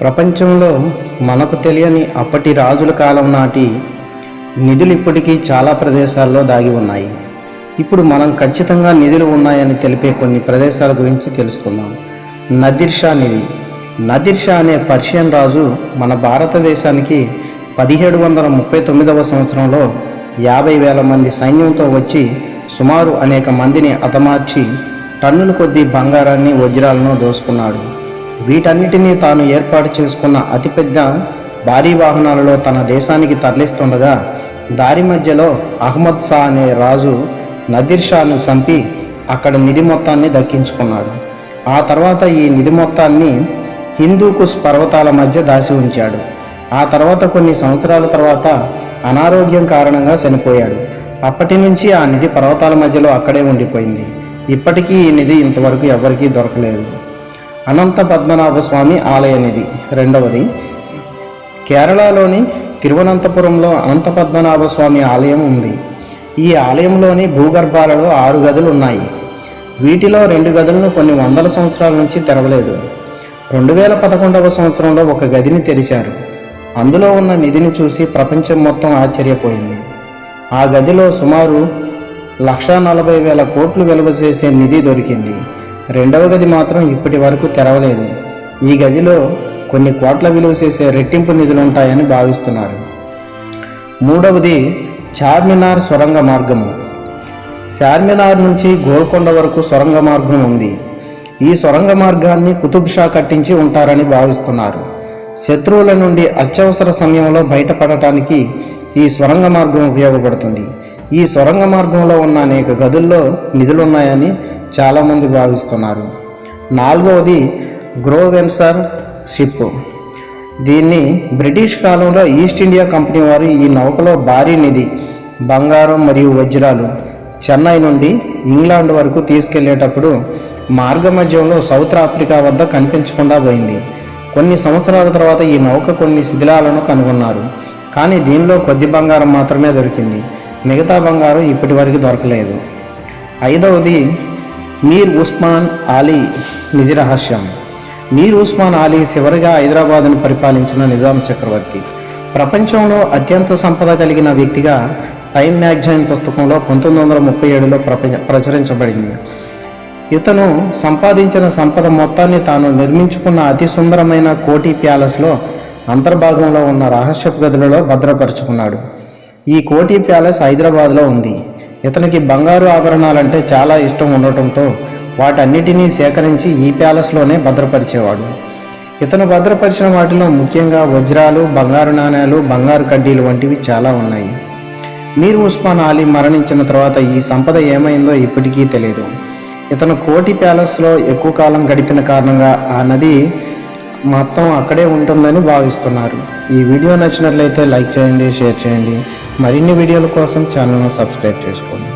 ప్రపంచంలో మనకు తెలియని అప్పటి రాజుల కాలం నాటి నిధులు ఇప్పటికీ చాలా ప్రదేశాల్లో దాగి ఉన్నాయి. ఇప్పుడు మనం ఖచ్చితంగా నిధులు ఉన్నాయని తెలిపే కొన్ని ప్రదేశాల గురించి తెలుసుకుందాం. నదిర్ షా నిధి. నదిర్ షా అనే పర్షియన్ రాజు మన భారతదేశానికి పదిహేడు వందల ముప్పై తొమ్మిదవ సంవత్సరంలో యాభై వేల మంది సైన్యంతో వచ్చి సుమారు అనేక మందిని హతమార్చి టన్నుల కొద్దీ బంగారాన్ని వజ్రాలను దోసుకున్నాడు. వీటన్నిటినీ తాను ఏర్పాటు చేసుకున్న అతిపెద్ద భారీ వాహనాలలో తన దేశానికి తరలిస్తుండగా దారి మధ్యలో అహ్మద్ షా అనే రాజు నదీర్ షాను చంపి అక్కడ నిధి మొత్తాన్ని దక్కించుకున్నాడు. ఆ తర్వాత ఈ నిధి మొత్తాన్ని హిందూకుస్ పర్వతాల మధ్య దాచి ఉంచాడు. ఆ తర్వాత కొన్ని సంవత్సరాల తర్వాత అనారోగ్యం కారణంగా చనిపోయాడు. అప్పటి నుంచి ఆ నిధి పర్వతాల మధ్యలో అక్కడే ఉండిపోయింది. ఇప్పటికీ ఈ నిధి ఇంతవరకు ఎవరికీ దొరకలేదు. అనంత పద్మనాభ స్వామి ఆలయం నిధి రెండవది కేరళలోని తిరువనంతపురంలో అనంత పద్మనాభ స్వామి ఆలయం ఉంది. ఈ ఆలయంలోని భూగర్భాలలో ఆరు గదులు ఉన్నాయి. వీటిలో రెండు గదులను కొన్ని వందల సంవత్సరాల నుంచి తెరవలేదు. రెండు వేల పదకొండవ సంవత్సరంలో ఒక గదిని తెరిచారు. అందులో ఉన్న నిధిని చూసి ప్రపంచం మొత్తం ఆశ్చర్యపోయింది. ఆ గదిలో సుమారు లక్షా నలభై వేల కోట్లు విలువ చేసే నిధి దొరికింది. రెండవ గది మాత్రం ఇప్పటి వరకు తెరవలేదు. ఈ గదిలో కొన్ని కోట్ల విలువ చేసే రెట్టింపు నిధులు ఉంటాయని భావిస్తున్నారు. మూడవది చార్మినార్ సొరంగ మార్గము. చార్మినార్ నుంచి గోల్కొండ వరకు సొరంగ మార్గం ఉంది. ఈ సొరంగ మార్గాన్ని కుతుబ్ షా కట్టించి ఉంటారని భావిస్తున్నారు. శత్రువుల నుండి అత్యవసర సమయంలో బయటపడటానికి ఈ సొరంగ మార్గం ఉపయోగపడుతుంది. ఈ సొరంగ మార్గంలో ఉన్న అనేక గదుల్లో నిధులున్నాయని చాలామంది భావిస్తున్నారు. నాలుగవది గ్రోవెన్సర్ షిప్. దీన్ని బ్రిటిష్ కాలంలో ఈస్ట్ ఇండియా కంపెనీ వారు ఈ నౌకలో భారీ నిధి బంగారం మరియు వజ్రాలు చెన్నై నుండి ఇంగ్లాండ్ వరకు తీసుకెళ్ళేటప్పుడు మార్గమధ్యంలో సౌత్ ఆఫ్రికా వద్ద కనిపించకుండా పోయింది. కొన్ని సంవత్సరాల తర్వాత ఈ నౌక కొన్ని శిథిలాలను కనుగొన్నారు. కానీ దీనిలో కొద్ది బంగారం మాత్రమే దొరికింది. మిగతా బంగారం ఇప్పటి వరకు దొరకలేదు. ఐదవది మీర్ ఉస్మాన్ ఆలీ నిధి రహస్యం. మీర్ ఉస్మాన్ ఆలీ చివరిగా హైదరాబాద్ను పరిపాలించిన నిజాం చక్రవర్తి. ప్రపంచంలో అత్యంత సంపద కలిగిన వ్యక్తిగా టైమ్ మ్యాగజైన్ పుస్తకంలో పంతొమ్మిది వందల ముప్పై ఏడులో ప్రపంచ ప్రచురించబడింది. ఇతను సంపాదించిన సంపద మొత్తాన్ని తాను నిర్మించుకున్న అతి సుందరమైన కోటి ప్యాలెస్లో అంతర్భాగంలో ఉన్న రహస్యపు గదులలో భద్రపరుచుకున్నాడు. ఈ కోటి ప్యాలెస్ హైదరాబాద్లో ఉంది. ఇతనికి బంగారు ఆభరణాలంటే చాలా ఇష్టం ఉండటంతో వాటన్నిటినీ సేకరించి ఈ ప్యాలెస్లోనే భద్రపరిచేవాడు. ఇతను భద్రపరిచిన వాటిలో ముఖ్యంగా వజ్రాలు బంగారు నాణేలు బంగారు కడ్డీలు వంటివి చాలా ఉన్నాయి. మీర్ ఉస్మాన్ అలీ మరణించిన తర్వాత ఈ సంపద ఏమైందో ఇప్పటికీ తెలియదు ఇతను కోటి ప్యాలెస్లో ఎక్కువ కాలం గడిపిన కారణంగా ఆ నది మొత్తం అక్కడే ఉంటుందని భావిస్తున్నారు. ఈ వీడియో నచ్చినట్లయితే లైక్ చేయండి షేర్ చేయండి. మరిన్ని వీడియోల కోసం ఛానల్ను సబ్స్క్రైబ్ చేసుకోండి.